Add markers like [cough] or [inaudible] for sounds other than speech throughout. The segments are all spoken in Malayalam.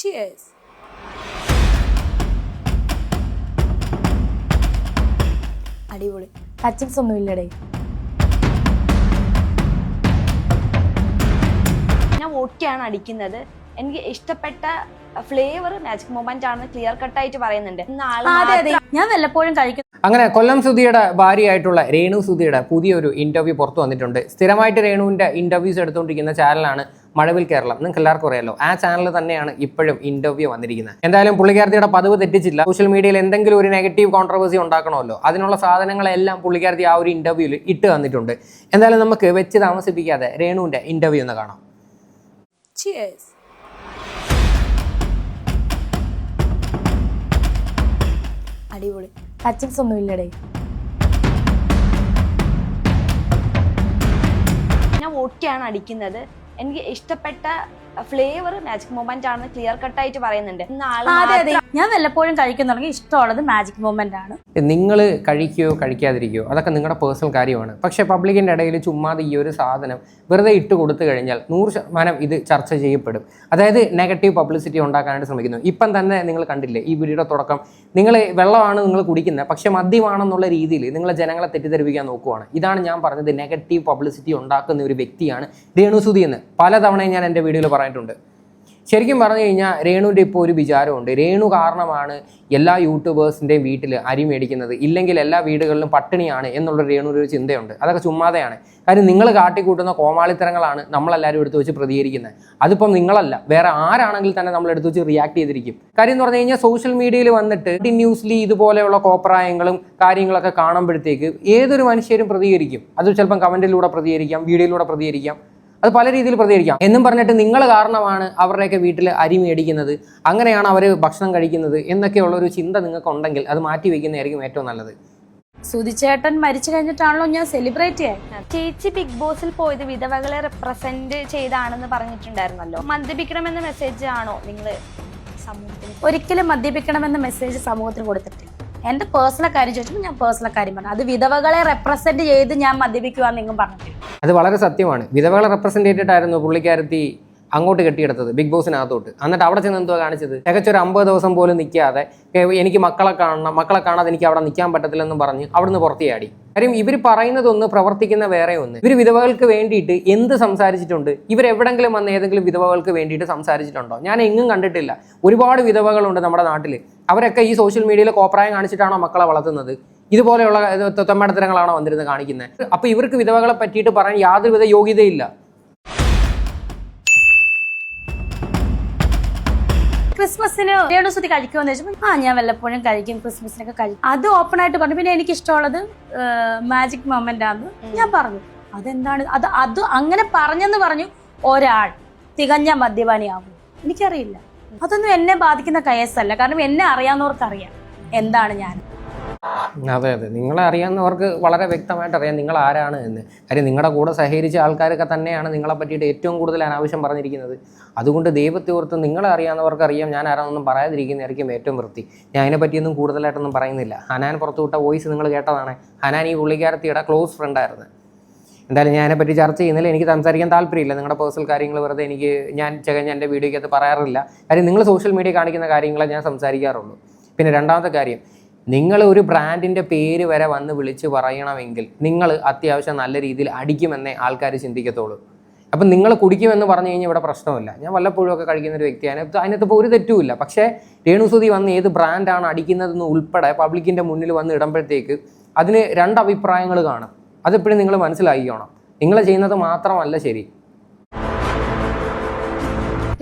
Cheers. അടിപൊളി. ടച്ചിങ്സ് ഒന്നും ഇല്ലടേ. ഞാൻ വോട്ടിയാണ് അടിക്കുന്നത്. എനിക്ക് ഇഷ്ടപ്പെട്ട ഫ്ലേവർ മാജിക് മൊമെന്റ് ആണെന്ന് ക്ലിയർ പറയുന്നുണ്ട്. അതെ അതെ. മാത്രം- ഞാൻ വല്ലപ്പോഴും കഴിക്കും. അങ്ങനെ കൊല്ലം സുധിയുടെ ഭാര്യയായിട്ടുള്ള രേണു സുധിയുടെ പുതിയൊരു ഇന്റർവ്യൂ പുറത്തു വന്നിട്ടുണ്ട്. സ്ഥിരമായിട്ട് രേണുവിന്റെ ഇന്റർവ്യൂസ് എടുത്തുകൊണ്ടിരിക്കുന്ന ചാനലാണ് മഴവിൽ കേരളം. നിങ്ങൾക്ക് എല്ലാവർക്കും അറിയാലോ ആ ചാനൽ തന്നെയാണ് ഇപ്പോഴും ഇന്റർവ്യൂ വന്നിരിക്കുന്നത്. എന്തായാലും പുള്ളിക്കാരത്തിയുടെ പതിവ് തെറ്റിച്ചില്ല. സോഷ്യൽ മീഡിയയിൽ എന്തെങ്കിലും ഒരു നെഗറ്റീവ് കോൺട്രവേഴ്സി ഉണ്ടാക്കണമല്ലോ. അതിനുള്ള സാധനങ്ങളെല്ലാം പുള്ളിക്കാരത്തി ആ ഒരു ഇന്റർവ്യൂവിൽ ഇട്ട് തന്നിട്ടുണ്ട്. എന്തായാലും നമുക്ക് വെച്ച് താമസിപ്പിക്കാതെ രേണുവിന്റെ ഇന്റർവ്യൂ ഒന്ന് കാണാം. Cheers. അടിപൊളി. ടച്ചിങ്സ് ഒന്നും ഇല്ലടേ. ഞാൻ ഓക്കെയാണ് അടിക്കുന്നത്. എനിക്ക് ഇഷ്ടപ്പെട്ട ഫ്ലേവർ മാജിക് മൊമെന്റ് ആണെന്ന് ക്ലിയർ കട്ട് ആയിട്ട് പറയുന്നുണ്ട്. അതെ അതെ. ഞാൻ വല്ലപ്പോഴും കഴിക്കുന്നുണ്ടെങ്കിൽ ഇഷ്ടമുള്ളത് മാജിക് മൊമെന്റ് ആണ്. നിങ്ങൾ കഴിക്കുകയോ കഴിക്കാതിരിക്കുകയോ അതൊക്കെ നിങ്ങളുടെ പേഴ്സണൽ കാര്യമാണ്. പക്ഷേ പബ്ലിക്കിന്റെ ഇടയിൽ ചുമ്മാതെ ഈ ഒരു സാധനം വെറുതെ ഇട്ട് കൊടുത്തു കഴിഞ്ഞാൽ നൂറ് ശതമാനം ഇത് ചർച്ച ചെയ്യപ്പെടും. അതായത് നെഗറ്റീവ് പബ്ലിസിറ്റി ഉണ്ടാക്കാനായിട്ട് ശ്രമിക്കുന്നു. ഇപ്പം തന്നെ നിങ്ങൾ കണ്ടില്ലേ ഈ വീഡിയോയുടെ തുടക്കം നിങ്ങൾ വെള്ളമാണ് നിങ്ങൾ കുടിക്കുന്നത് പക്ഷേ മദ്യമാണെന്നുള്ള രീതിയിൽ നിങ്ങൾ ജനങ്ങളെ തെറ്റിദ്ധരിപ്പിക്കാൻ നോക്കുവാണ്. ഇതാണ് ഞാൻ പറഞ്ഞത് നെഗറ്റീവ് പബ്ലിസിറ്റി ഉണ്ടാക്കുന്ന ഒരു വ്യക്തിയാണ് രേണുസുതി എന്ന്. പലതവണയും ഞാൻ എന്റെ വീഡിയോയിൽ പറഞ്ഞിട്ടുണ്ട്. ശരിക്കും പറഞ്ഞു കഴിഞ്ഞാൽ രേണുവിന്റെ ഇപ്പോൾ ഒരു വിചാരമുണ്ട്. രേണു കാരണമാണ് എല്ലാ യൂട്യൂബേഴ്സിന്റെയും വീട്ടിൽ അരി മേടിക്കുന്നത്. ഇല്ലെങ്കിൽ എല്ലാ വീടുകളിലും പട്ടിണിയാണ് എന്നുള്ള രേണുവിന്റെ ഒരു ചിന്തയുണ്ട്. അതൊക്കെ ചുമ്മാതെയാണ്. കാര്യം നിങ്ങൾ കാട്ടിക്കൂട്ടുന്ന കോമാളിത്തരങ്ങളാണ് നമ്മളെല്ലാവരും എടുത്തു വെച്ച് പ്രതികരിക്കുന്നത്. അതിപ്പം നിങ്ങളല്ല. വേറെ ആരാണെങ്കിൽ തന്നെ നമ്മൾ എടുത്തു വെച്ച് റിയാക്ട് ചെയ്തിരിക്കും. കാര്യം എന്ന് പറഞ്ഞു കഴിഞ്ഞാൽ സോഷ്യൽ മീഡിയയിൽ വന്നിട്ട് ന്യൂസിലി ഇതുപോലെയുള്ള കോപ്രായങ്ങളും കാര്യങ്ങളൊക്കെ കാണുമ്പോഴത്തേക്ക് ഏതൊരു മനുഷ്യരും പ്രതികരിക്കും. അത് ചിലപ്പം കമന്റിലൂടെ പ്രതികരിക്കാം വീഡിയോയിലൂടെ പ്രതികരിക്കാം. അത് പല രീതിയിൽ പ്രതികരിക്കാം. എന്നും പറഞ്ഞിട്ട് നിങ്ങൾ കാരണമാണ് അവരുടെയൊക്കെ വീട്ടിൽ അരി മേടിക്കുന്നത് അങ്ങനെയാണ് അവർ ഭക്ഷണം കഴിക്കുന്നത് എന്നൊക്കെയുള്ള ഒരു ചിന്ത നിങ്ങൾക്ക് ഉണ്ടെങ്കിൽ അത് മാറ്റി വയ്ക്കുന്നതായിരിക്കും ഏറ്റവും നല്ലത്. സുധിച്ചേട്ടൻ മരിച്ചു കഴിഞ്ഞിട്ടാണല്ലോ ഞാൻ സെലിബ്രേറ്റ് ചെയ്യാൻ ചേച്ചി ബിഗ് ബോസിൽ പോയത് വിധവകളെ റെപ്രസെന്റ് ചെയ്താണെന്ന് പറഞ്ഞിട്ടുണ്ടായിരുന്നല്ലോ. മദ്യപിക്കണമെന്ന മെസ്സേജ് ആണോ നിങ്ങൾ സമൂഹത്തിന്? ഒരിക്കലും മദ്യപിക്കണമെന്ന മെസ്സേജ് സമൂഹത്തിന് കൊടുത്തിട്ടില്ല. എന്റെ പേഴ്സണൽ കാര്യം ചോദിച്ചപ്പോൾ ഞാൻ പേഴ്സണൽ കാര്യം പറഞ്ഞു. അത് വിധവകളെ റെപ്രസെന്റ് ചെയ്ത് ഞാൻ മദ്യപിക്കുവാന്ന് നിങ്ങൾ പറഞ്ഞിട്ടില്ല. അത് വളരെ സത്യമാണ്. വിധവകളെ റെപ്രസെന്റ് ചെയ്തിട്ടായിരുന്നു പുള്ളിക്കാരത്തി അങ്ങോട്ട് കെട്ടിയെടുത്തത് ബിഗ് ബോസിനകത്തോട്ട്. എന്നിട്ട് അവിടെ ചെന്ന് എന്തുവാ കാണിച്ചത്? തികച്ചൊരു അമ്പത് ദിവസം പോലും നിൽക്കാതെ എനിക്ക് മക്കളെ കാണണം മക്കളെ കാണാതെ എനിക്ക് അവിടെ നിൽക്കാൻ പറ്റത്തില്ലെന്നും പറഞ്ഞ് അവിടുന്ന് പുറത്തിയാടി കാര്യം ഇവർ പറയുന്നതൊന്ന് പ്രവർത്തിക്കുന്ന വേറെ ഒന്ന്. ഇവർ വിധവകൾക്ക് വേണ്ടിയിട്ട് എന്ത് സംസാരിച്ചിട്ടുണ്ട്? ഇവരെവിടെങ്കിലും വന്ന ഏതെങ്കിലും വിധവകൾക്ക് വേണ്ടിയിട്ട് സംസാരിച്ചിട്ടുണ്ടോ? ഞാൻ എങ്ങും കണ്ടിട്ടില്ല. ഒരുപാട് വിധവകളുണ്ട് നമ്മുടെ നാട്ടിൽ അവരൊക്കെ ഈ സോഷ്യൽ മീഡിയയിൽ കോപ്രായം കാണിച്ചിട്ടാണോ മക്കളെ വളർത്തുന്നത്? ഇതുപോലെയുള്ള തൊമ്മടത്തരങ്ങളാണോ വന്നിരുന്ന് കാണിക്കുന്നത് അപ്പൊ ഇവർക്ക് വിധവകളെ പറ്റിയിട്ട് പറയാൻ യാതൊരുവിധ യോഗ്യതയില്ല. ക്രിസ്മസിന് രേണുസുതി കഴിക്കുമെന്ന് ചോദിച്ചപ്പോൾ ആ ഞാൻ വല്ലപ്പോഴും കഴിക്കും ക്രിസ്മസിനൊക്കെ കഴിക്കും. അത് ഓപ്പൺ ആയിട്ട് പറഞ്ഞു. പിന്നെ എനിക്ക് ഇഷ്ടമുള്ളത് മാജിക് മൊമെന്റ് ആണെന്ന് ഞാൻ പറഞ്ഞു. അതെന്താണ്? അത് അത് അങ്ങനെ പറഞ്ഞെന്ന് പറഞ്ഞു ഒരാൾ. തികഞ്ഞ മദ്യപാനിയാവും. എനിക്കറിയില്ല. അതൊന്നും എന്നെ ബാധിക്കുന്ന കേസല്ല കാരണം എന്നെ അറിയാവുന്നവർക്ക് അറിയാം എന്താണ് ഞാൻ? അതെ അതെ. നിങ്ങളെ അറിയാവുന്നവർക്ക് വളരെ വ്യക്തമായിട്ട് അറിയാം നിങ്ങൾ ആരാണ് എന്ന്. കാര്യം നിങ്ങളുടെ കൂടെ സഹകരിച്ച ആൾക്കാരൊക്കെ തന്നെയാണ് നിങ്ങളെ പറ്റിയിട്ട് ഏറ്റവും കൂടുതൽ അനാവശ്യം പറഞ്ഞിരിക്കുന്നത്. അതുകൊണ്ട് ദൈവത്തെ ഓർത്ത് നിങ്ങളെ അറിയാവുന്നവർക്ക് അറിയാം ഞാൻ ആരാണെന്നൊന്നും പറയാതിരിക്കുന്നതായിരിക്കും ഏറ്റവും വൃത്തി. ഞാൻ അതിനെ പറ്റിയൊന്നും കൂടുതലായിട്ടൊന്നും പറയുന്നില്ല. ഹനാൻ പുറത്തു വിട്ട വോയിസ് നിങ്ങൾ കേട്ടതാണ്. ഹനാൻ ഈ പുള്ളിക്കാരത്തിയുടെ ക്ലോസ് ഫ്രണ്ടായിരുന്നു എന്തായാലും ഞാൻ അതിനെപ്പറ്റി ചർച്ച ചെയ്യുന്നില്ല എനിക്ക് സംസാരിക്കാൻ താല്പര്യമില്ല. നിങ്ങളുടെ പേഴ്സണൽ കാര്യങ്ങൾ വെറുതെ എനിക്ക് ഞാൻ ചകഞ്ഞ എന്റെ വീഡിയോയ്ക്കകത്ത് പറയാറില്ല. കാര്യം നിങ്ങൾ സോഷ്യൽ മീഡിയ കാണിക്കുന്ന കാര്യങ്ങളെ ഞാൻ സംസാരിക്കാറുള്ളൂ. പിന്നെ രണ്ടാമത്തെ കാര്യം നിങ്ങൾ ഒരു ബ്രാൻഡിന്റെ പേര് വരെ വന്ന് വിളിച്ച് പറയണമെങ്കിൽ നിങ്ങൾ അത്യാവശ്യം നല്ല രീതിയിൽ അടിക്കുമെന്നേ ആൾക്കാർ ചിന്തിക്കത്തുള്ളൂ. അപ്പം നിങ്ങൾ കുടിക്കുമെന്ന് പറഞ്ഞു കഴിഞ്ഞാൽ ഇവിടെ പ്രശ്നമില്ല. ഞാൻ വല്ലപ്പോഴും ഒക്കെ കഴിക്കുന്ന ഒരു വ്യക്തിയാണ്. അതിനകത്ത് ഇപ്പോൾ ഒരു തെറ്റുമില്ല. പക്ഷേ രേണുസുതി വന്ന് ഏത് ബ്രാൻഡാണ് അടിക്കുന്നതെന്ന് ഉൾപ്പെടെ പബ്ലിക്കിന്റെ മുന്നിൽ വന്ന് ഇടുമ്പോഴത്തേക്ക് അതിന് രണ്ട് അഭിപ്രായങ്ങൾ കാണും. അതെപ്പോഴും നിങ്ങൾ മനസ്സിലാക്കിക്കോണം. നിങ്ങൾ ചെയ്യുന്നത് മാത്രമല്ല ശരി.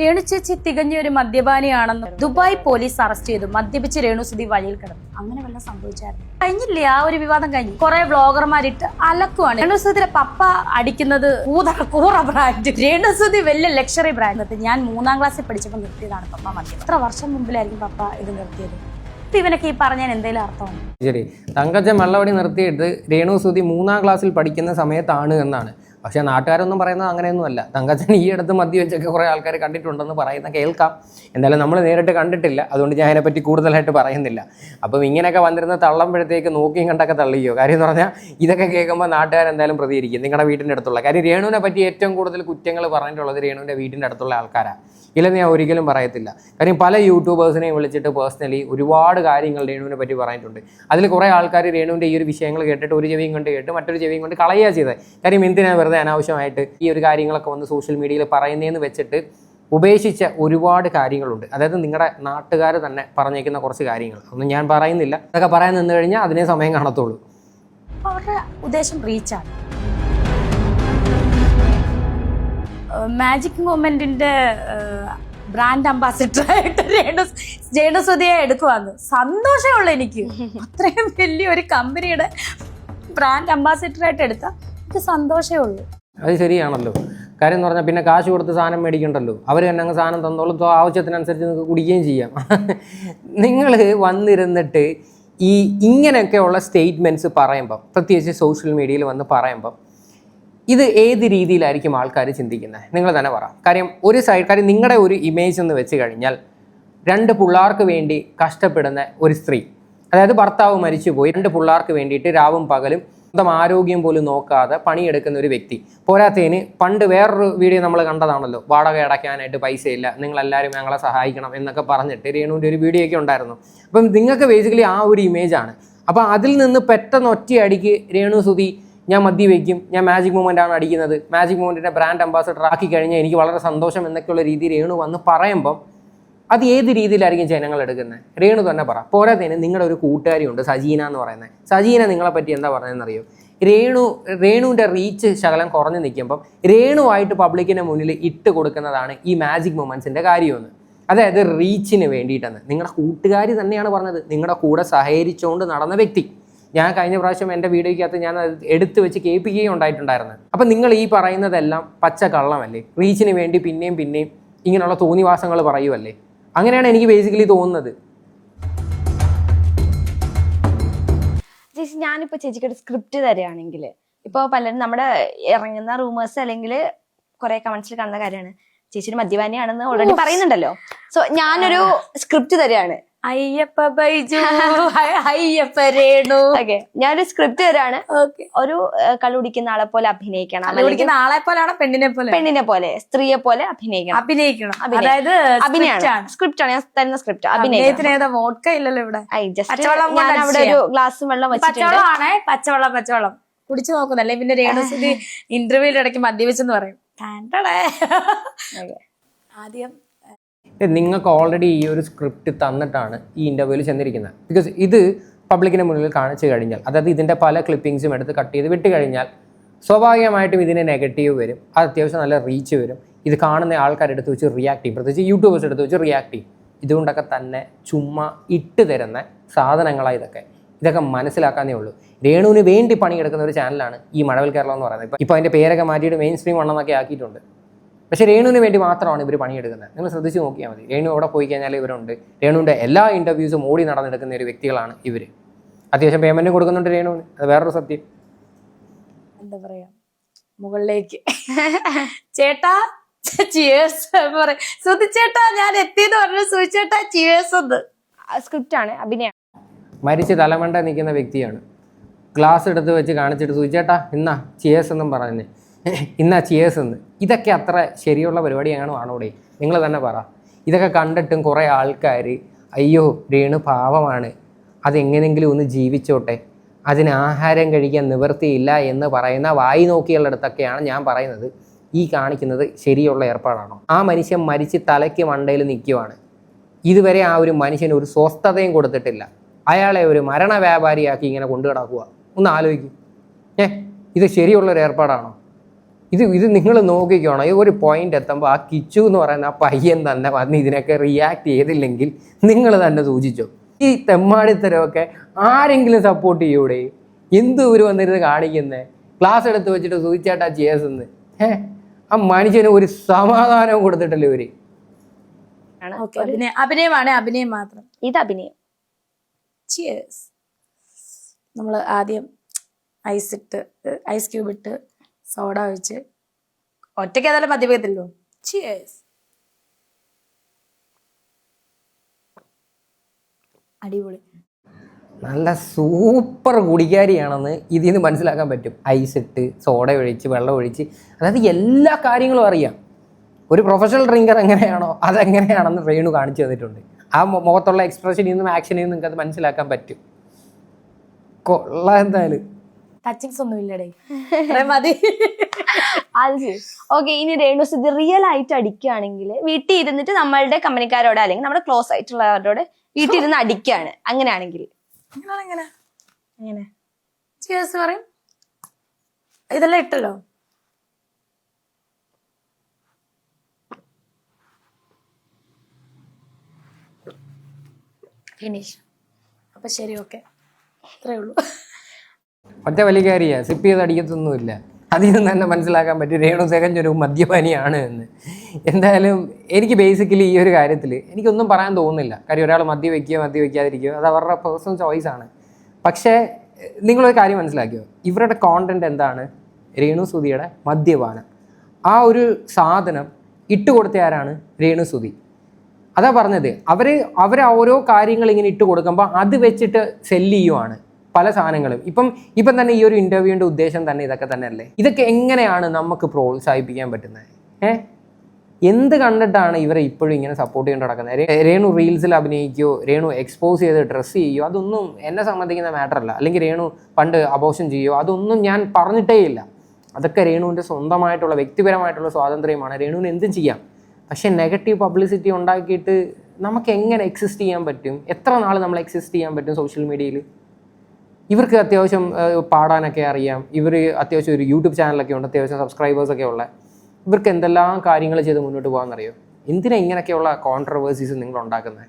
രേണു ചേച്ചി തികഞ്ഞ ഒരു മദ്യപാനിയാണെന്ന് ദുബായ് പോലീസ് അറസ്റ്റ് ചെയ്തു. മദ്യപിച്ച് രേണുസുതി വഴിയിൽ കിടന്നു. അങ്ങനെ വല്ല സംഭവിച്ചായിരുന്നു. കഴിഞ്ഞില്ലേ ആ ഒരു വിവാദം കഴിഞ്ഞു? കുറെ ബ്ലോഗർമാരിട്ട് അലക്കുവാണ്. രേണുസുതിയുടെ പപ്പ അടിക്കുന്നത് കൂത കൂറ ബ്രാൻഡ് രേണുസുതി വലിയ ലക്ഷറി ബ്രാൻഡ് ഞാൻ മൂന്നാം ക്ലാസ്സിൽ പഠിച്ചപ്പോൾ നിർത്തിയതാണ് പപ്പ മദ്യം. എത്ര വർഷം മുമ്പിലായിരിക്കും പപ്പ ഇത് നിർത്തിയത്? ഇവനൊക്കെ ഈ എന്തെങ്കിലും ശരി. തങ്കച്ച മള്ളവടി നിർത്തിയിട്ട് രേണു സുതി മൂന്നാം ക്ലാസ്സിൽ പഠിക്കുന്ന സമയത്താണ് എന്നാണ്. പക്ഷേ നാട്ടുകാരൊന്നും പറയുന്നത് അങ്ങനെയൊന്നുമല്ല തങ്കച്ചൻ ഈ അടുത്ത് മദ്യവെച്ചൊക്കെ കുറേ ആൾക്കാർ കണ്ടിട്ടുണ്ടെന്ന് പറയുന്ന കേൾക്കാം. എന്തായാലും നമ്മൾ നേരിട്ട് കണ്ടിട്ടില്ല. അതുകൊണ്ട് ഞാൻ അതിനെപ്പറ്റി കൂടുതലായിട്ട് പറയുന്നില്ല. അപ്പം ഇങ്ങനെയൊക്കെ വന്നിരുന്ന തള്ളുമ്പോഴത്തേക്ക് നോക്കിയും കണ്ടൊക്കെ തള്ളിയോ കാര്യം എന്ന് പറഞ്ഞാൽ ഇതൊക്കെ കേൾക്കുമ്പോൾ നാട്ടുകാരെന്തായാലും പ്രതികരിക്കും. നിങ്ങളുടെ വീട്ടിന്റെ അടുത്തുള്ള. കാര്യം രേണുവിനെ പറ്റി ഏറ്റവും കൂടുതൽ കുറ്റങ്ങൾ പറഞ്ഞിട്ടുള്ളത് രേണുവിന്റെ വീട്ടിന്റെ അടുത്തുള്ള ആൾക്കാരാണ് ഇല്ലെന്ന് ഞാൻ ഒരിക്കലും പറയത്തില്ല. കാര്യം പല യൂട്യൂബേഴ്സിനെയും വിളിച്ചിട്ട് പേഴ്സണലി ഒരുപാട് കാര്യങ്ങൾ രേണുവിനെ പറ്റി പറഞ്ഞിട്ടുണ്ട്. അതിൽ കുറേ ആൾക്കാർ രേണുവിന്റെ ഈ ഒരു വിഷയങ്ങൾ കേട്ടിട്ട് ഒരു ചെവിയും കൊണ്ട് കേട്ട് മറ്റൊരു ചെവിയും കൊണ്ട് കളയുക ചെയ്തത്. കാര്യം എന്തിനാണ് വെറുതെ അനാവശ്യമായിട്ട് ഈ ഒരു കാര്യങ്ങളൊക്കെ വന്ന് സോഷ്യൽ മീഡിയയിൽ പറയുന്നതെന്ന് വെച്ചിട്ട് ഉപേക്ഷിച്ച ഒരുപാട് കാര്യങ്ങളുണ്ട്. അതായത് നിങ്ങളുടെ നാട്ടുകാർ തന്നെ പറഞ്ഞേക്കുന്ന കുറച്ച് കാര്യങ്ങൾ. ഒന്നും ഞാൻ പറയുന്നില്ല. അതൊക്കെ പറയാൻ നിന്ന് കഴിഞ്ഞാൽ അതിനെ സമയം കാണത്തുള്ളൂ. അവരുടെ ഉദ്ദേശം റീച്ചാണ് മാജിക് മൊമെന്റിന്റെ ബ്രാൻഡ് അംബാസിഡർ ആയിട്ട് രേണു രേണുസുതിയെ എടുക്കുവാന്ന്. സന്തോഷമുള്ള എനിക്ക്. അത്രയും വലിയ ഒരു കമ്പനിയുടെ ബ്രാൻഡ് അംബാസിഡർ ആയിട്ട് എടുത്ത എനിക്ക് സന്തോഷമേ ഉള്ളൂ. അത് ശരിയാണല്ലോ. കാര്യം എന്ന് പറഞ്ഞാൽ പിന്നെ കാശ് കൊടുത്ത് സാധനം മേടിക്കണ്ടല്ലോ. അവർ തന്നെ അങ്ങ് സാധനം തന്നോളും. ആവശ്യത്തിനനുസരിച്ച് നിങ്ങൾക്ക് കുടിക്കുകയും ചെയ്യാം. [laughs] നിങ്ങൾ വന്നിരുന്നിട്ട് ഈ ഇങ്ങനെയൊക്കെയുള്ള സ്റ്റേറ്റ്മെന്റ്സ് പറയുമ്പം പ്രത്യേകിച്ച് സോഷ്യൽ മീഡിയയിൽ വന്ന് പറയുമ്പം ഇത് ഏത് രീതിയിലായിരിക്കും ആൾക്കാർ ചിന്തിക്കുന്നത് നിങ്ങൾ തന്നെ പറ. കാര്യം ഒരു സൈഡ് കാര്യം നിങ്ങളുടെ ഒരു ഇമേജ് എന്ന് വെച്ച് കഴിഞ്ഞാൽ രണ്ട് പിള്ളേർക്ക് വേണ്ടി കഷ്ടപ്പെടുന്ന ഒരു സ്ത്രീ അതായത് ഭർത്താവ് മരിച്ചു പോയി രണ്ട് പിള്ളേർക്ക് വേണ്ടിയിട്ട് രാവും പകലും സ്വന്തം ആരോഗ്യം പോലും നോക്കാതെ പണിയെടുക്കുന്ന ഒരു വ്യക്തി. പോരാത്തതിന് പണ്ട് വേറൊരു വീഡിയോ നമ്മൾ കണ്ടതാണല്ലോ. വാടക അടയ്ക്കാനായിട്ട് പൈസയില്ല. നിങ്ങളെല്ലാവരും ഞങ്ങളെ സഹായിക്കണം എന്നൊക്കെ പറഞ്ഞിട്ട് രേണുവിന്റെ ഒരു വീഡിയോ ഒക്കെ ഉണ്ടായിരുന്നു. അപ്പം നിങ്ങൾക്ക് ബേസിക്കലി ആ ഒരു ഇമേജാണ് അപ്പോൾ അതിൽ നിന്ന് പെട്ടെന്ന് ഒറ്റയടിക്ക് രേണു സുതി ഞാൻ മദ്യവെക്കും ഞാൻ മാജിക് മൂവ്മെന്റ് ആണ് അടിക്കുന്നത് മാജിക് മൂവ്മെന്റിന്റെ ബ്രാൻഡ് അംബാസഡർ ആക്കി കഴിഞ്ഞാൽ എനിക്ക് വളരെ സന്തോഷം എന്നൊക്കെയുള്ള രീതിയിൽ രേണു വന്ന് പറയുമ്പം അത് ഏത് രീതിയിലായിരിക്കും ജനങ്ങൾ എടുക്കുന്നത്? രേണു തന്നെ പറ. പോരാത്തതിന് നിങ്ങളുടെ ഒരു കൂട്ടുകാരിയുണ്ട് സജീന എന്ന് പറയുന്നത്. സജീന നിങ്ങളെ പറ്റി എന്താ പറയുന്നതെന്നറിയോ? രേണു രേണുവിന്റെ റീച്ച് ശകലം കുറഞ്ഞു നിൽക്കുമ്പം രേണുവായിട്ട് പബ്ലിക്കിന്റെ മുന്നിൽ ഇട്ട് കൊടുക്കുന്നതാണ് ഈ മാജിക് മൊമെൻസിന്റെ കാര്യമെന്ന്. അതായത് റീച്ചിന് വേണ്ടിയിട്ടെന്ന്. നിങ്ങളുടെ കൂട്ടുകാരി തന്നെയാണ് പറഞ്ഞത്. നിങ്ങളുടെ കൂടെ സഹകരിച്ചുകൊണ്ട് നടന്ന വ്യക്തി. ഞാൻ കഴിഞ്ഞ പ്രാവശ്യം എന്റെ വീഡിയോയ്ക്കകത്ത് ഞാൻ എടുത്തു വെച്ച് കേൾപ്പിക്കുകയും ഉണ്ടായിട്ടുണ്ടായിരുന്നു. അപ്പം നിങ്ങൾ ഈ പറയുന്നതെല്ലാം പച്ച കള്ളമല്ലേ റീച്ചിന് വേണ്ടി പിന്നെയും പിന്നെയും ഇങ്ങനെയുള്ള തോന്നിവാസങ്ങൾ പറയുമല്ലേ അങ്ങനെയാണ് എനിക്ക് ബേസിക്കലി തോന്നുന്നത്. ചേച്ചി ഞാനിപ്പോ ചേച്ചിക്ക് ഒരു സ്ക്രിപ്റ്റ് തരികയാണെങ്കിൽ ഇപ്പൊ പലരും നമ്മുടെ ഇറങ്ങുന്ന റൂമേഴ്സ് അല്ലെങ്കിൽ കുറെ കമന്റ്സിൽ കണ്ട കാര്യമാണ്. ചേച്ചി ഒരു മദ്യപാനിയാണെന്ന് ഓൾറെഡി പറയുന്നുണ്ടല്ലോ. സോ ഞാനൊരു സ്ക്രിപ്റ്റ് തരികയാണ് അയ്യപ്പ ബൈജു. [laughs] അയ്യപ്പ രേണു. ഓക്കെ. ഞാനൊരു സ്ക്രിപ്റ്റ് തരാണ്. ഒരു കള്ളുടിക്കുന്ന ആളെ പോലെ അഭിനയിക്കണം. കള്ളുടിക്കുന്ന ആളെ പോലെയാണ് പെണ്ണിനെ പോലെ പെണ്ണിനെ പോലെ സ്ത്രീയെ പോലെ അഭിനയിക്കണം. അഭിനയിക്കണം അതായത് അഭിനയാണ്. സ്ക്രിപ്റ്റ് ആണ്. ഞാൻ തരുന്ന സ്ക്രിപ്റ്റ് അഭിനയത്തിന് ഇല്ലല്ലോ ഇവിടെ. ഞാൻ അവിടെ ഒരു ഗ്ലാസ് വെള്ളം പച്ചവെള്ളമാണ്. പച്ചവെള്ളം പച്ചവെള്ളം. കുടിച്ചു നോക്കുന്നല്ലേ പിന്നെ രേണുസുതി [laughs] ഇന്റർവ്യൂവിൽ ഇടയ്ക്ക് മദ്യപിച്ചെന്ന് പറയും. [laughs] ആദ്യം നിങ്ങൾക്ക് ഓൾറെഡി ഈ ഒരു സ്ക്രിപ്റ്റ് തന്നിട്ടാണ് ഈ ഇന്റർവ്യൂവിൽ ചെന്നിരിക്കുന്നത്. ബിക്കോസ് ഇത് പബ്ലിക്കിന് മുന്നിൽ കാണിച്ചു കഴിഞ്ഞാൽ അതായത് ഇതിന്റെ പല ക്ലിപ്പിങ്സും എടുത്ത് കട്ട് ചെയ്ത് വിട്ട് കഴിഞ്ഞാൽ സ്വാഭാവികമായിട്ടും ഇതിന് നെഗറ്റീവ് വരും. അത് അത്യാവശ്യം നല്ല റീച്ച് വരും. ഇത് കാണുന്ന ആൾക്കാരെടുത്ത് വെച്ച് റിയാക്ട് ചെയ്യും. പ്രത്യേകിച്ച് യൂട്യൂബേഴ്സ് എടുത്ത് വെച്ച് റിയാക്ട് ചെയ്യും. ഇതുകൊണ്ടൊക്കെ തന്നെ ചുമ്മാ ഇട്ട് തരുന്ന സാധനങ്ങളാണ് ഇതൊക്കെ. ഇതൊക്കെ മനസ്സിലാക്കാനേ ഉള്ളൂ. രേണുവിന് വേണ്ടി പണിയെടുക്കുന്ന ഒരു ചാനലാണ് ഈ മഴവിൽ കേരളം എന്ന് പറയുന്നത്. ഇപ്പോൾ ഇപ്പോൾ അതിന്റെ പേരൊക്കെ മാറ്റിയിട്ട് മെയിൻ സ്ട്രീം വണ്ണമെന്നൊക്കെ ആക്കിയിട്ടുണ്ട്. പക്ഷേ രേണുവിന് വേണ്ടി മാത്രമാണ് ഇവർ പണിയെടുക്കുന്നത്. നിങ്ങൾ ശ്രദ്ധിച്ചു നോക്കിയാൽ മതി. രേണു അവിടെ പോയി കഴിഞ്ഞാൽ ഇവരുണ്ട്. രേണുവിന്റെ എല്ലാ ഇന്റർവ്യൂസും ഓടി നടന്നെടുക്കുന്ന ഒരു വ്യക്തികളാണ് ഇവർ അത്യാവശ്യം പേയ്മെന്റും കൊടുക്കുന്നുണ്ട് രേണുവിന്. അത് വേറൊരു സത്യം. എന്താ പറയാ? മുകളിലേക്ക്. ചേട്ടാ ചിയേഴ്സ് പറയും സുധി ചേട്ടാ ഞാൻ എത്തിയെന്ന് പറഞ്ഞു സുധി ചേട്ടാ ചിയേഴ്സ് എന്ന് സ്ക്രിപ്റ്റ് ആണ്. അഭിനയം മരിച്ച് തലമണ്ട നിൽക്കുന്ന വ്യക്തിയാണ്. ക്ലാസ് എടുത്ത് വെച്ച് കാണിച്ചിട്ട് സൂചേട്ടാ ഇന്നാ ചിയേഴ്സ് എന്നും പറഞ്ഞ് ഇന്നാ ചിയേഴ്സ് എന്ന്. ഇതൊക്കെ അത്ര ശരിയുള്ള പരിപാടിയാണോ ആണോടെ നിങ്ങൾ തന്നെ പറ. ഇതൊക്കെ കണ്ടിട്ടും കുറേ ആൾക്കാർ അയ്യോ രേണു പാവമാണ്. അതെങ്ങനെങ്കിലും ഒന്ന് ജീവിച്ചോട്ടെ. അതിന് ആഹാരം കഴിക്കാൻ നിവൃത്തിയില്ല എന്ന് പറയുന്ന വായി നോക്കിയുള്ളിടത്തൊക്കെയാണ് ഞാൻ പറയുന്നത്. ഈ കാണിക്കുന്നത് ശരിയുള്ള ഏർപ്പാടാണോ? ആ മനുഷ്യൻ മരിച്ച് തലയ്ക്ക് മണ്ടയിൽ നിൽക്കുവാണ്. ഇതുവരെ ആ ഒരു മനുഷ്യന് ഒരു സ്വസ്ഥതയും കൊടുത്തിട്ടില്ല. അയാളെ ഒരു മരണ വ്യാപാരിയാക്കി ഇങ്ങനെ കൊണ്ടു കിടക്കുക ഒന്ന് ആലോചിക്കും. ഏ ഇത് ശരിയുള്ളൊരു ഏർപ്പാടാണോ? ഇത് ഇത് നിങ്ങൾ നോക്കിക്കോണം. ഈ ഒരു പോയിന്റ് എത്തുമ്പോൾ ആ കിച്ചു എന്ന് പറയുന്ന ആ പയ്യൻ തന്നെ വന്ന് ഇതിനൊക്കെ റിയാക്ട് ചെയ്തില്ലെങ്കിൽ നിങ്ങൾ തന്നെ സൂചിച്ചോ ഈ തെമ്മാടിത്തരമൊക്കെ ആരെങ്കിലും സപ്പോർട്ട് ചെയ്യൂടെ? എന്ത് ഇവർ വന്നിരുന്ന് കാണിക്കുന്നേ? ക്ലാസ് എടുത്ത് വെച്ചിട്ട് സൂചിച്ചേട്ടാ ചേസെന്ന് ഏ ആ മനുഷ്യന് ഒരു സമാധാനം കൊടുത്തിട്ടല്ലേ ഇവർ. അഭിനയമാണ് അഭിനയം മാത്രം. ഇത് അഭിനയം. ചിയേഴ്സ് നമ്മൾ ആദ്യം ഐസ് ഇട്ട് ഐസ് ക്യൂബ് ഇട്ട് സോഡ ഒഴിച്ച് ഒറ്റയ്ക്ക് ഏതായാലും മദ്യപിക്കത്തില്ലോ ചിയേഴ്സ് അടിപൊളി. നല്ല സൂപ്പർ കുടിക്കാരിയാണെന്ന് ഇതിൽ നിന്ന് മനസ്സിലാക്കാൻ പറ്റും. ഐസ് ഇട്ട് സോഡ ഒഴിച്ച് വെള്ളം ഒഴിച്ച്. അതായത് എല്ലാ കാര്യങ്ങളും അറിയാം. ഒരു പ്രൊഫഷണൽ ഡ്രിങ്കർ എങ്ങനെയാണോ അതെങ്ങനെയാണെന്ന് റേണു കാണിച്ചു തന്നിട്ടുണ്ട്. ആ മുഖത്തുള്ള എക്സ്പ്രഷനിൽ നിന്നും ആക്ഷനിൽ നിന്നും നിങ്ങൾക്ക് അത് മനസ്സിലാക്കാൻ പറ്റും. കൊള്ളാം എന്തായാലും. ടച്ചിങ്സ് ഒന്നും ഇല്ലടേ. മതി. അത് ശരി. ഓക്കെ ഇനി രേണുസ് ഇത് റിയൽ ആയിട്ട് അടിക്കുകയാണെങ്കിൽ വീട്ടിൽ ഇരുന്നിട്ട് നമ്മളുടെ കമ്പനിക്കാരോട് അല്ലെങ്കിൽ നമ്മുടെ ക്ലോസ് ആയിട്ടുള്ളവരോട് വീട്ടിൽ ഇരുന്ന് അടിക്കുകയാണ്. അങ്ങനെയാണെങ്കിൽ. പറയും. ഇതെല്ലാം ഇട്ടല്ലോ. ഫിനിഷ് അപ്പൊ ശരി ഓക്കെ ഇത്രയേ ഉള്ളൂ. ഒറ്റ വലിക്കാരിയ സിപ്പ് ചെയ്ത് അടിക്കത്തൊന്നുമില്ല. അതിൽ നിന്ന് തന്നെ മനസ്സിലാക്കാൻ പറ്റും രേണു തികഞ്ഞൊരു മദ്യപാനിയാണ് എന്ന്. എന്തായാലും എനിക്ക് ബേസിക്കലി ഈ ഒരു കാര്യത്തിൽ എനിക്കൊന്നും പറയാൻ തോന്നുന്നില്ല. കാര്യം ഒരാൾ മദ്യം വയ്ക്കുകയോ മദ്യം വയ്ക്കാതിരിക്കുകയോ അത് അവരുടെ പേഴ്സണൽ ചോയ്സ് ആണ്. പക്ഷേ നിങ്ങളൊരു കാര്യം മനസ്സിലാക്കിയോ? ഇവരുടെ കോണ്ടന്റ് എന്താണ്? രേണു സുധിയുടെ മദ്യപാനം. ആ ഒരു സാധനം ഇട്ടുകൊടുത്ത ആരാണ്? രേണു സുധി. അതാ പറഞ്ഞത്. അവർ അവർ ഓരോ കാര്യങ്ങൾ ഇങ്ങനെ ഇട്ട് കൊടുക്കുമ്പോൾ അത് വെച്ചിട്ട് സെല്ല് ചെയ്യുവാണ്. പല സാധനങ്ങളും. ഇപ്പം ഇപ്പം തന്നെ ഈ ഒരു ഇന്റർവ്യൂവിന്റെ ഉദ്ദേശം തന്നെ ഇതൊക്കെ തന്നെയല്ലേ? ഇതൊക്കെ എങ്ങനെയാണ് നമുക്ക് പ്രോത്സാഹിപ്പിക്കാൻ പറ്റുന്നത്? ഏ? എന്ത് കണ്ടിട്ടാണ് ഇവരെ ഇപ്പോഴും ഇങ്ങനെ സപ്പോർട്ട് ചെയ്യേണ്ട നടക്കുന്നത്? രേണു റീൽസിൽ അഭിനയിക്കുകയോ രേണു എക്സ്പോസ് ചെയ്ത് ഡ്രസ്സ് ചെയ്യുകയോ അതൊന്നും എന്നെ സംബന്ധിക്കുന്ന മാറ്റർ അല്ല. അല്ലെങ്കിൽ രേണു പണ്ട് അബോഷൻ ചെയ്യുകയോ അതൊന്നും ഞാൻ പറഞ്ഞിട്ടേ ഇല്ല. അതൊക്കെ രേണുവിന്റെ സ്വന്തമായിട്ടുള്ള വ്യക്തിപരമായിട്ടുള്ള സ്വാതന്ത്ര്യമാണ്. രേണുവിന് എന്തും ചെയ്യാം. പക്ഷേ നെഗറ്റീവ് പബ്ലിസിറ്റി ഉണ്ടാക്കിയിട്ട് നമുക്ക് എങ്ങനെ എക്സിസ്റ്റ് ചെയ്യാൻ പറ്റും? എത്ര നാൾ നമ്മൾ എക്സിസ്റ്റ് ചെയ്യാൻ പറ്റും സോഷ്യൽ മീഡിയയിൽ ഇവർക്ക് അത്യാവശ്യം പാടാനൊക്കെ അറിയാം. ഇവർ അത്യാവശ്യം ഒരു യൂട്യൂബ് ചാനലൊക്കെ ഉണ്ട് അത്യാവശ്യം സബ്സ്ക്രൈബേഴ്സൊക്കെ ഉള്ള. ഇവർക്ക് എന്തെല്ലാം കാര്യങ്ങൾ ചെയ്ത് മുന്നോട്ട് പോകാമെന്നറിയോ എന്തിനാ ഇങ്ങനെയൊക്കെയുള്ള കോൺട്രവേഴ്സീസ് നിങ്ങൾ ഉണ്ടാക്കുന്നത്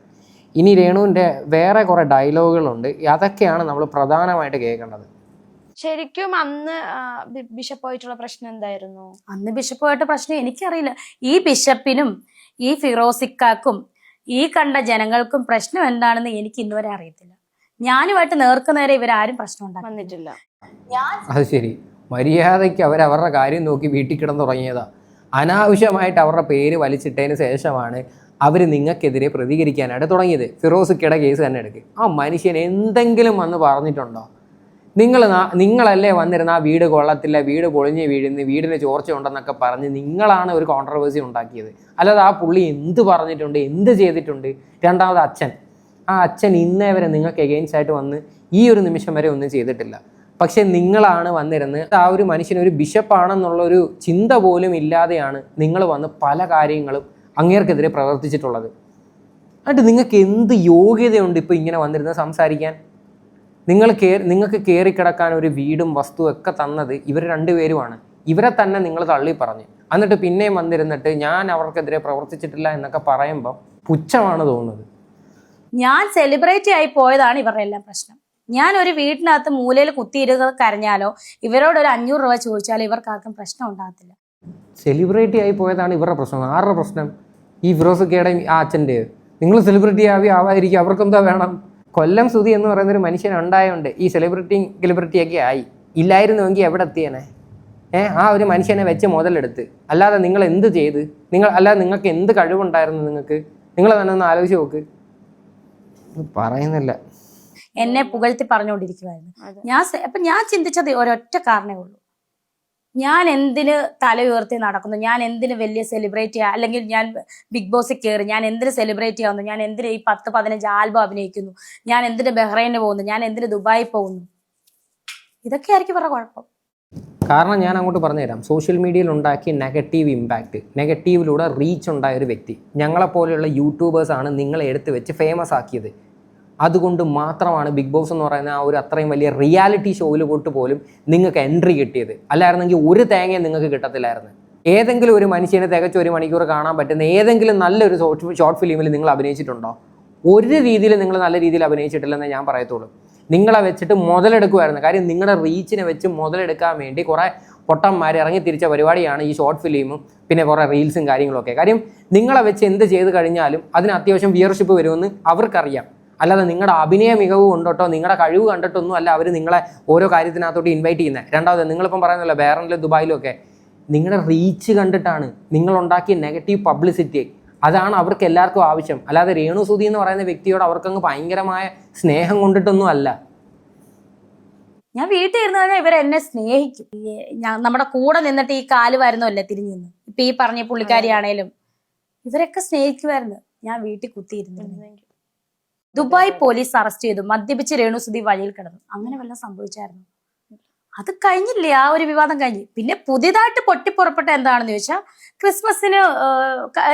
ഇനി രേണുവിന്റെ വേറെ കുറേ ഡയലോഗുകളുണ്ട് അതൊക്കെയാണ് നമ്മൾ പ്രധാനമായിട്ട് കേൾക്കേണ്ടത്. ശരിക്കും അന്ന് ബിഷപ്പായിട്ടുള്ള പ്രശ്നം എന്തായിരുന്നു? അന്ന് ബിഷപ്പായിട്ട് പ്രശ്നം എനിക്കറിയില്ല. ഈ ബിഷപ്പിനും ഈ ഫിറോസിക്കാക്കും ഈ കണ്ട ജനങ്ങൾക്കും പ്രശ്നം എന്താണെന്ന് എനിക്ക് ഇന്നുവരെ അറിയത്തില്ല. ഞാനുമായിട്ട് നേർക്കുനേരെ ഇവരാരും പ്രശ്നം ഉണ്ടാക്കി വന്നിട്ടില്ല. ഞാൻ അത് ശരി. മര്യാദയ്ക്ക് അവർ അവരുടെ കാര്യം നോക്കി വീട്ടിൽ കിടന്നുറങ്ങിയതാ. അനാവശ്യമായിട്ട് അവരുടെ പേര് വലിച്ചിട്ടതിന് ശേഷമാണ് അവർ നിങ്ങൾക്കെതിരെ പ്രതികരിക്കാനായിട്ട് തുടങ്ങിയത്. കിട കേസ് തന്നെ എടുക്കുക ആ മനുഷ്യൻ എന്തെങ്കിലും വന്ന് പറഞ്ഞിട്ടുണ്ടോ? നിങ്ങൾ നിങ്ങളല്ലേ വന്നിരുന്ന ആ വീട് കൊള്ളത്തില്ല വീട് പൊളിഞ്ഞ് വീഴുന്നു വീടിന് ചോർച്ച ഉണ്ടെന്നൊക്കെ പറഞ്ഞ് നിങ്ങളാണ് ഒരു കോൺട്രവേഴ്സി ഉണ്ടാക്കിയത്. അല്ലാതെ ആ പുള്ളി എന്ത് പറഞ്ഞിട്ടുണ്ട് എന്ത് ചെയ്തിട്ടുണ്ട്? രണ്ടാമത് അച്ഛൻ. ആ അച്ഛൻ ഇന്നേ വരെ നിങ്ങൾക്ക് എഗെയിൻസ്റ്റ് ആയിട്ട് വന്ന് ഈ ഒരു നിമിഷം വരെ ഒന്നും ചെയ്തിട്ടില്ല. പക്ഷേ നിങ്ങളാണ് വന്നിരുന്ന് ആ ഒരു മനുഷ്യൻ ഒരു ബിഷപ്പാണെന്നുള്ള ഒരു ചിന്ത പോലും ഇല്ലാതെയാണ് നിങ്ങൾ വന്ന് പല കാര്യങ്ങളും അങ്ങേർക്കെതിരെ പ്രവർത്തിച്ചിട്ടുള്ളത്. എന്നിട്ട് നിങ്ങൾക്ക് എന്ത് യോഗ്യതയുണ്ട് ഇപ്പോൾ ഇങ്ങനെ വന്നിരുന്ന് സംസാരിക്കാൻ? നിങ്ങൾ കേ നിങ്ങൾക്ക് കയറിക്കിടക്കാൻ ഒരു വീടും വസ്തുവും ഒക്കെ തന്നത് ഇവർ രണ്ടുപേരുമാണ്. ഇവരെ തന്നെ നിങ്ങൾ തള്ളി പറഞ്ഞു. എന്നിട്ട് പിന്നെയും വന്നിരുന്നിട്ട് ഞാൻ അവർക്കെതിരെ പ്രവർത്തിച്ചിട്ടില്ല എന്നൊക്കെ പറയുമ്പോൾ പുച്ഛമാണ് തോന്നുന്നത്. ഞാൻ സെലിബ്രിറ്റി ആയി പോയതാണ് ഇവരുടെ എല്ലാം പ്രശ്നം. ഞാൻ ഒരു വീടിനകത്ത് മൂലയിൽ കുത്തിയിരുന്ന് കരഞ്ഞാലോ ഇവരോട് ഒരു അഞ്ഞൂറ് രൂപ ചോദിച്ചാലോ ഇവർക്കാർക്കും പ്രശ്നം ഉണ്ടാകത്തില്ല. സെലിബ്രിറ്റി ആയി പോയതാണ് ഇവരുടെ പ്രശ്നം. ആരുടെ പ്രശ്നം? ഈ ഫിറോസൊക്കെയുടെ ആ അച്ഛന്റെ നിങ്ങൾ സെലിബ്രിറ്റി ആവി ആവാതിരിക്കും അവർക്കെന്താ വേണം? കൊല്ലം സുതി എന്ന് പറയുന്ന ഒരു മനുഷ്യൻ ഉണ്ടായതുകൊണ്ട് ഈ സെലിബ്രിറ്റി സെലിബ്രിറ്റിയൊക്കെ ആയി. ഇല്ലായിരുന്നുവെങ്കിൽ എവിടെ എത്തിയേനെ? ഏ ആ ഒരു മനുഷ്യനെ വെച്ച് മുതലെടുത്ത്. അല്ലാതെ നിങ്ങൾ എന്ത് ചെയ്ത്? നിങ്ങൾ അല്ലാതെ നിങ്ങൾക്ക് എന്ത് കഴിവുണ്ടായിരുന്നു നിങ്ങൾക്ക്? നിങ്ങൾ തന്നെ ഒന്ന് ആലോചിച്ച് നോക്ക്. പറയുന്നില്ല. എന്നെ പുകഴ്ത്തി പറഞ്ഞുകൊണ്ടിരിക്കുവായിരുന്നു. ഞാൻ അപ്പൊ ഞാൻ ചിന്തിച്ചത് ഒരൊറ്റ കാരണേ ഉള്ളൂ. ഞാൻ എന്തിന് തല ഉയർത്തി നടക്കുന്നു? ഞാൻ എന്തിന് വലിയ സെലിബ്രേറ്റ് ചെയ്യുക അല്ലെങ്കിൽ ഞാൻ ബിഗ് ബോസിൽ കയറി ഞാൻ എന്തിന് സെലിബ്രേറ്റ് ചെയ്യുന്നു ഞാൻ എന്തിന് ഈ പത്ത് പതിനഞ്ച് ആൽബം അഭിനയിക്കുന്നു? ഞാൻ എന്തിന് ബഹ്റൈന് പോകുന്നു? ഞാൻ എന്തിന് ദുബായി പോകുന്നു? ഇതൊക്കെ ആയിരിക്കും പറ കുഴപ്പം. കാരണം ഞാൻ അങ്ങോട്ട് പറഞ്ഞുതരാം. സോഷ്യൽ മീഡിയയിൽ ഉണ്ടാക്കിയ നെഗറ്റീവ് ഇമ്പാക്റ്റ് നെഗറ്റീവിലൂടെ റീച്ച് ഉണ്ടായ ഒരു വ്യക്തി. ഞങ്ങളെപ്പോലെയുള്ള യൂട്യൂബേഴ്സാണ് നിങ്ങളെ എടുത്ത് വെച്ച് ഫേമസ് ആക്കിയത്. അതുകൊണ്ട് മാത്രമാണ് ബിഗ് ബോസ് എന്ന് പറയുന്ന ആ ഒരു അത്രയും വലിയ റിയാലിറ്റി ഷോയിൽ പോയിട്ട് പോലും നിങ്ങൾക്ക് എൻട്രി കിട്ടിയത്. അല്ലായിരുന്നെങ്കിൽ ഒരു തേങ്ങയും നിങ്ങൾക്ക് കിട്ടത്തില്ലായിരുന്നു. ഏതെങ്കിലും ഒരു മനുഷ്യനെ തികച്ച ഒരു മണിക്കൂർ കാണാൻ പറ്റുന്ന ഏതെങ്കിലും നല്ലൊരു ഷോർട്ട് ഫിലിമിൽ നിങ്ങൾ അഭിനയിച്ചിട്ടുണ്ടോ? ഒരു രീതിയിൽ നിങ്ങൾ നല്ല രീതിയിൽ അഭിനയിച്ചിട്ടില്ലെന്നേ ഞാൻ പറയത്തുള്ളൂ. നിങ്ങളെ വെച്ചിട്ട് മുതലെടുക്കുമായിരുന്നു കാര്യം നിങ്ങളുടെ റീച്ചിനെ വെച്ച് മുതലെടുക്കാൻ വേണ്ടി കുറേ പൊട്ടന്മാർ ഇറങ്ങി തിരിച്ച പരിപാടിയാണ് ഈ ഷോർട്ട് ഫിലിമും പിന്നെ കുറേ റീൽസും കാര്യങ്ങളൊക്കെ. കാര്യം നിങ്ങളെ വെച്ച് എന്ത് ചെയ്ത് കഴിഞ്ഞാലും അതിന് അത്യാവശ്യം വിയർഷിപ്പ് വരുമെന്ന് അവർക്കറിയാം. അല്ലാതെ നിങ്ങളുടെ അഭിനയ മികവ് കൊണ്ടോട്ടോ നിങ്ങളുടെ കഴിവ് കണ്ടിട്ടൊന്നും അല്ല അവർ നിങ്ങളെ ഓരോ കാര്യത്തിനകത്തോട്ട് ഇൻവൈറ്റ് ചെയ്യുന്നത് രണ്ടാമത് നിങ്ങളിപ്പം പറയുന്നല്ലോ ബേറനിലും ദുബായിലും ഒക്കെ നിങ്ങളുടെ റീച്ച് കണ്ടിട്ടാണ് നിങ്ങളുണ്ടാക്കിയ നെഗറ്റീവ് പബ്ലിസിറ്റി അതാണ് അവർക്ക് എല്ലാവർക്കും ആവശ്യം. അല്ലാതെ രേണു സുധി എന്ന് പറയുന്ന വ്യക്തിയോട് അവർക്കങ്ങ് ഭയങ്കരമായ സ്നേഹം കൊണ്ടിട്ടൊന്നും അല്ല. ഞാൻ വീട്ടിൽ ഇരുന്ന് കഴിഞ്ഞാൽ ഇവർ എന്നെ സ്നേഹിക്കും. ഞാൻ നമ്മുടെ കൂടെ നിന്നിട്ട് ഈ കാൽ വരുന്നല്ലേ തിരിഞ്ഞു നിന്ന്? ഇപ്പൊ ഈ പറഞ്ഞ പുള്ളിക്കാരിയാണേലും. ഇവരൊക്കെ സ്നേഹിക്കുമായിരുന്നു ഞാൻ വീട്ടിൽ കുത്തിയിരുന്നു. ദുബായ് പോലീസ് അറസ്റ്റ് ചെയ്തു. മദ്യപിച്ച് രേണുസുതി വഴിയിൽ കിടന്നു. അങ്ങനെ വല്ലതും സംഭവിച്ചായിരുന്നു? അത് കഴിഞ്ഞില്ലേ? ആ ഒരു വിവാദം കഴിഞ്ഞ്. പിന്നെ പുതിയതായിട്ട് പൊട്ടിപ്പുറപ്പെട്ട എന്താണെന്ന് ചോദിച്ചാൽ ക്രിസ്മസിന്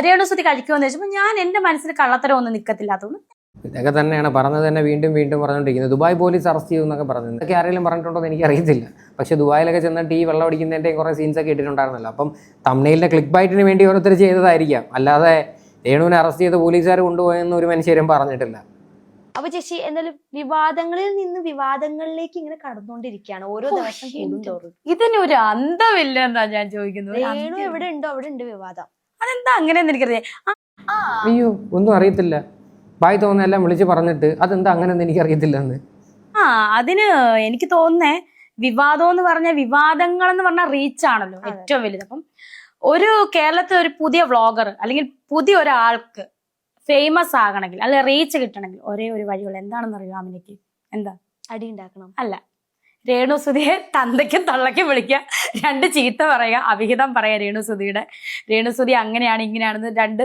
രേണുസുതി കഴിക്കുമെന്ന് ചോദിച്ചപ്പോൾ ഞാൻ എന്റെ മനസ്സിൽ കള്ളത്തരം ഒന്നും നിൽക്കത്തില്ലാത്തതുകൊണ്ട് ഇതൊക്കെ തന്നെയാണ്. പറഞ്ഞത് തന്നെ വീണ്ടും വീണ്ടും പറഞ്ഞുകൊണ്ടിരിക്കുന്നത്. ദുബായ് പോലീസ് അറസ്റ്റ് ചെയ്തു എന്നൊക്കെ പറഞ്ഞു ഇതൊക്കെ ആരെങ്കിലും പറഞ്ഞിട്ടുണ്ടോ എന്ന് എനിക്കറിയത്തില്ല. പക്ഷേ ദുബായിലൊക്കെ ചെന്നിട്ട് ഈ വെള്ളം അടിക്കുന്നതിന്റെയും കുറേ സീൻസൊക്കെ ഇട്ടിട്ടുണ്ടായിരുന്നല്ലോ. അപ്പം തമിഴിലെ ക്ലിക്ക് ബൈറ്റിന് വേണ്ടി ഓരോരുത്തർ ചെയ്തതായിരിക്കാം. അല്ലാതെ രേണുവിനെ അറസ്റ്റ് ചെയ്ത് പോലീസുകാർ കൊണ്ടുപോയെന്ന് ഒരു മനുഷ്യരും പറഞ്ഞിട്ടില്ല. അപ്പൊ ചേച്ചി എന്തായാലും വിവാദങ്ങളിൽ നിന്ന് വിവാദങ്ങളിലേക്ക് ഇങ്ങനെ കടന്നുകൊണ്ടിരിക്കുകയാണ്. ഓരോ ദിവസം എന്റെ ഇതിന് ഇതിനൊരു അന്തമില്ല എന്നാ ഞാൻ ചോദിക്കുന്നത്. വേണു എവിടെ ഉണ്ടോ അവിടെ ഉണ്ട് വിവാദം. അതെന്താ അങ്ങനെ എനിക്കറിയാം. അയ്യോ ഒന്നും അറിയത്തില്ല. ബായ് തോന്നെല്ലാം എല്ലാം വിളിച്ച് പറഞ്ഞിട്ട് അതെന്താ അങ്ങനെയൊന്നും എനിക്ക് അറിയത്തില്ല ആ അതിന് എനിക്ക് തോന്നുന്നേ വിവാദം എന്ന് പറഞ്ഞ വിവാദങ്ങൾ എന്ന് പറഞ്ഞ റീച്ച് ആണല്ലോ ഏറ്റവും വലുത്. അപ്പം ഒരു കേരളത്തിൽ ഒരു പുതിയ വ്ളോഗർ അല്ലെങ്കിൽ പുതിയ ഒരാൾക്ക് ഫേമസ് ആകണമെങ്കിൽ അല്ലെ റീച്ച് കിട്ടണമെങ്കിൽ ഒരേ ഒരു വഴിയുള്ള എന്താണെന്ന് അറിയാം അമിനയ്ക്ക് എന്താ? അടി ഉണ്ടാക്കണം. അല്ല. രേണുസുതിയെ തന്തയ്ക്കും തള്ളയ്ക്കും വിളിക്കുക. രണ്ട് ചീത്ത പറയുക അവിഹിതം പറയുക രേണുസുതിയുടെ രേണുസുതി അങ്ങനെയാണ് ഇങ്ങനെയാണെന്ന് രണ്ട്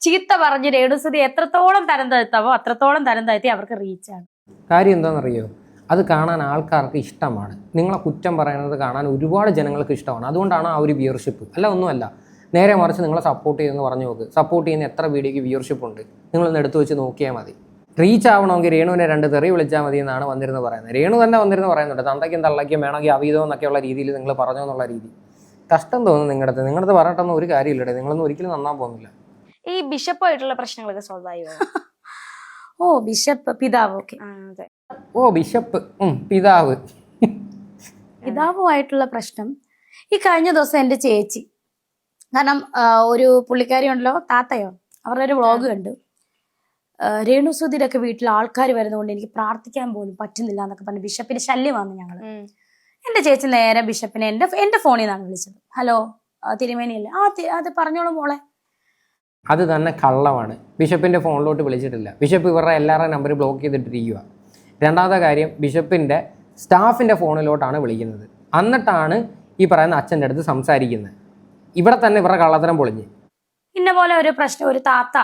ചീത്ത പറഞ്ഞ് രേണുസുതി എത്രത്തോളം തരം താഴ്ത്താവോ അത്രത്തോളം തരം താഴ്ത്തി അവർക്ക് റീച്ചാണ് കാര്യം എന്താണെന്നറിയോ? അത് കാണാൻ ആൾക്കാർക്ക് ഇഷ്ടമാണ്. നിങ്ങളെ കുറ്റം പറയുന്നത് കാണാൻ ഒരുപാട് ജനങ്ങൾക്ക് ഇഷ്ടമാണ്. അതുകൊണ്ടാണ് ആ ഒരു വ്യൂവർഷിപ്പ് അല്ല ഒന്നുമല്ല. നേരെ മറിച്ച് നിങ്ങളെ സപ്പോർട്ട് ചെയ്യുമെന്ന് പറഞ്ഞു നോക്ക്. സപ്പോർട്ട് ചെയ്യുന്ന എത്ര വീഡിയോക്ക് വ്യൂവർഷിപ്പ് ഉണ്ട്? നിങ്ങളൊന്ന് എടുത്തു വെച്ച് നോക്കിയാൽ മതി. റീച്ച് ആവണമെങ്കിൽ രേണുവിനെ രണ്ട് തെറി വിളിച്ചാൽ മതി എന്നാണ് വന്നിരുന്ന് പറയുന്നത്. രേണു തന്നെ വന്നിരുന്ന് പറയുന്നുണ്ട്. തന്തയ്ക്കും തള്ളയ്ക്കും വേണമെങ്കിൽ അവീതം എന്നൊക്കെയുള്ള രീതിയിൽ നിങ്ങൾ പറഞ്ഞു എന്നുള്ള രീതി. കഷ്ടം തോന്നുന്നു നിങ്ങളുടെ അടുത്ത്. നിങ്ങളുടെ അടുത്ത് പറഞ്ഞിട്ടൊന്നും ഒരു കാര്യമില്ലടേ. നിങ്ങളൊന്നും ഒരിക്കലും നന്നാൻ പോകുന്നില്ല. ഈ ബിഷപ്പായിട്ടുള്ള പ്രശ്നങ്ങളൊക്കെ സോൾവ് ആയോ? [laughs] ഓ ബിഷപ്പ് പിതാവ്. ഓക്കെ. ഓ ബിഷപ്പ്. പിതാവ്. പിതാവുമായിട്ടുള്ള പ്രശ്നം. ഈ കഴിഞ്ഞ ദിവസം എന്റെ ചേച്ചി കാരണം ഒരു പുള്ളിക്കാരി ഉണ്ടല്ലോ താത്തയോ? അവരുടെ ഒരു വ്ളോഗ് കണ്ടു. രേണു രേണുസുധിയുടെ ഒക്കെ വീട്ടിൽ ആൾക്കാർ വരുന്നതുകൊണ്ട് എനിക്ക് പ്രാർത്ഥിക്കാൻ പോലും പറ്റുന്നില്ല എന്നൊക്കെ പറഞ്ഞ്. ബിഷപ്പിന് ശല്യമാണ് ഞങ്ങൾ എന്റെ എന്റെ ചേച്ചി നേരെ ബിഷപ്പിനെ എന്റെ എന്റെ ഫോണിൽ നിന്നാണ് വിളിച്ചത്. ഹലോ തിരുമേനിയല്ലേ? ആ അത് പറഞ്ഞോളൂ മോളെ. അത് തന്നെ കള്ളമാണ്. ബിഷപ്പിന്റെ ഫോണിലോട്ട് വിളിച്ചിട്ടില്ല. ബിഷപ്പ് ഇവരുടെ എല്ലാവരുടെ നമ്പർ ബ്ലോക്ക് ചെയ്തിട്ടിരിക്കുക രണ്ടാമത്തെ കാര്യം ബിഷപ്പിന്റെ സ്റ്റാഫിന്റെ ഫോണിലോട്ടാണ് വിളിക്കുന്നത്. എന്നിട്ടാണ് ഈ പറയുന്ന അച്ഛന്റെ അടുത്ത് സംസാരിക്കുന്നത്. ഇവിടെ തന്നെ ഇവരുടെ കള്ളത്തരം പൊളിഞ്ഞ്. ഇന്ന പോലെ ഒരു പ്രശ്നം ഒരു താത്ത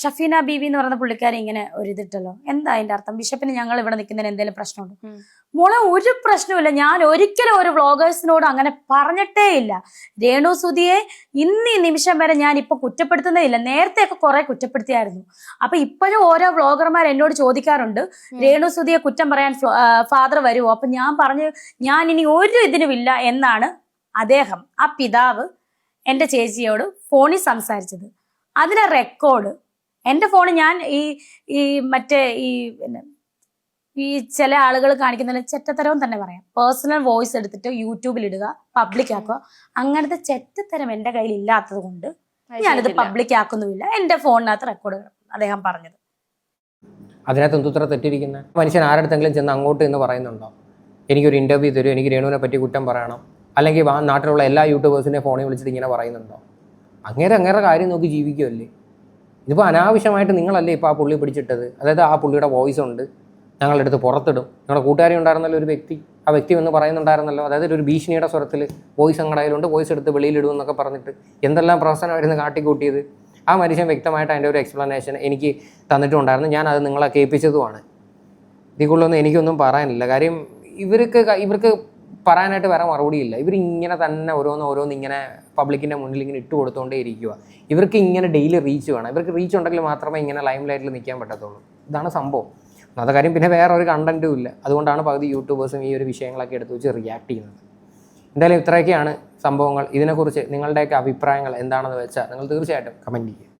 ഷഫീന ബീവി എന്ന് പറയുന്ന പുള്ളിക്കാരി ഇങ്ങനെ ഒരു ഇതിട്ടല്ലോ. എന്താ അതിന്റെ അർത്ഥം? ബിഷപ്പിന് ഞങ്ങൾ ഇവിടെ നിൽക്കുന്നതിന് എന്തെങ്കിലും പ്രശ്നമുണ്ട്. മോളെ ഒരു പ്രശ്നമില്ല ഞാൻ ഒരിക്കലും ഒരു വ്ളോഗേഴ്സിനോട് അങ്ങനെ പറഞ്ഞിട്ടേ ഇല്ല. രേണു സുധിയെ ഇന്ന് ഈ നിമിഷം വരെ ഞാൻ ഇപ്പൊ കുറ്റപ്പെടുത്തുന്നേ ഇല്ല. നേരത്തെ ഒക്കെ കുറെ കുറ്റപ്പെടുത്തിയായിരുന്നു. അപ്പൊ ഇപ്പോഴും ഓരോ വ്ളോഗർമാർ എന്നോട് ചോദിക്കാറുണ്ട് രേണു സുധിയെ കുറ്റം പറയാൻ ഫാദർ വരുമോ അപ്പൊ ഞാൻ പറഞ്ഞു ഞാൻ ഇനി ഒരു ഇതിനുമില്ല എന്നാണ് അദ്ദേഹം ആ പിതാവ് എന്റെ ചേച്ചിയോട് ഫോണിൽ സംസാരിച്ചത്. അതിലെ റെക്കോർഡ് എന്റെ ഫോൺ ഞാൻ ഈ ഈ മറ്റേ ഈ പിന്നെ ഈ ചില ആളുകൾ കാണിക്കുന്ന ചെറ്റത്തരവും തന്നെ പറയാം. പേഴ്സണൽ വോയിസ് എടുത്തിട്ട് യൂട്യൂബിൽ ഇടുക പബ്ലിക് ആക്കുക. അങ്ങനത്തെ ചെറ്റത്തരം എന്റെ കയ്യിൽ ഇല്ലാത്തത് കൊണ്ട് ഞാനിത്. പബ്ലിക് ആക്കുന്നുമില്ല. എന്റെ ഫോണിനകത്ത് റെക്കോർഡ് അദ്ദേഹം പറഞ്ഞത്. അതിനകത്ത് എന്തുത്ര തെറ്റിരിക്കുന്നത് മനുഷ്യൻ ആരടുത്തെങ്കിലും ചെന്ന് അങ്ങോട്ട് എന്ന് പറയുന്നുണ്ടോ? എനിക്കൊരു ഇന്റർവ്യൂ തരും എനിക്ക് രേണുവിനെ പറ്റി കുറ്റം പറയണം. അല്ലെങ്കിൽ ആ നാട്ടിലുള്ള എല്ലാ യൂട്യൂബേഴ്സിനെ ഫോണിൽ വിളിച്ചിട്ട് ഇങ്ങനെ പറയുന്നുണ്ടോ? അങ്ങേരെ അങ്ങേരെ കാര്യം നോക്കി ജീവിക്കുമല്ലേ ഇതിപ്പോൾ അനാവശ്യമായിട്ട് നിങ്ങളല്ലേ ഇപ്പോൾ ആ പുള്ളി പിടിച്ചിട്ടത്? അതായത് ആ പുള്ളിയുടെ വോയിസ് ഉണ്ട് ഞങ്ങളുടെ അടുത്ത് പുറത്തിടും. ഞങ്ങളുടെ കൂട്ടുകാരി ഉണ്ടായിരുന്നല്ലോ ഒരു വ്യക്തി ആ വ്യക്തി എന്ന് പറയുന്നുണ്ടായിരുന്നല്ലോ. അതായത് ഒരു ഭീഷണിയുടെ സ്വരത്തിൽ വോയിസ് ഞങ്ങളുടെ കയ്യിലുണ്ട് വോയിസ് എടുത്ത് വെളിയിലിടും എന്നൊക്കെ പറഞ്ഞിട്ട് എന്തെല്ലാം പ്രവർത്തനമായിരുന്നു കാട്ടിക്കൂട്ടിയത്. ആ മനുഷ്യൻ വ്യക്തമായിട്ട് അതിന്റെ ഒരു എക്സ്പ്ലനേഷൻ എനിക്ക് തന്നിട്ടുണ്ടായിരുന്നു. ഞാൻ അത് നിങ്ങളെ കേൾപ്പിച്ചതുമാണ്. ഇതിക്കുള്ളൊന്നും എനിക്കൊന്നും പറയാനില്ല. കാര്യം ഇവർക്ക് ഇവർക്ക് പറയാനായിട്ട് വേറെ മറുപടിയില്ല ഇങ്ങനെ തന്നെ ഓരോന്ന് ഓരോന്ന് ഇങ്ങനെ പബ്ലിക്കിന്റെ മുന്നിൽ ഇങ്ങനെ ഇട്ട് കൊടുത്തുകൊണ്ടേ ഇരിക്കുക ഇവർക്ക് ഇങ്ങനെ ഡെയിലി റീച്ച് വേണം. ഇവർക്ക് റീച്ച് ഉണ്ടെങ്കിൽ മാത്രമേ ഇങ്ങനെ ലൈം ലൈറ്റിൽ നിൽക്കാൻ പറ്റത്തുള്ളൂ. ഇതാണ് സംഭവം. ഒന്നാമത്തെ കാര്യം പിന്നെ വേറെ ഒരു കണ്ടന്റും ഇല്ല. അതുകൊണ്ടാണ് പകുതി യൂട്യൂബേഴ്സും ഈ ഒരു വിഷയങ്ങളൊക്കെ എടുത്ത് വെച്ച് റിയാക്ട് ചെയ്യുന്നത്. എന്തായാലും ഇത്രയൊക്കെയാണ് സംഭവങ്ങൾ. ഇതിനെക്കുറിച്ച് നിങ്ങളുടെയൊക്കെ അഭിപ്രായങ്ങൾ എന്താണെന്ന് വെച്ചാൽ നിങ്ങൾ തീർച്ചയായിട്ടും കമന്റ് ചെയ്യുക.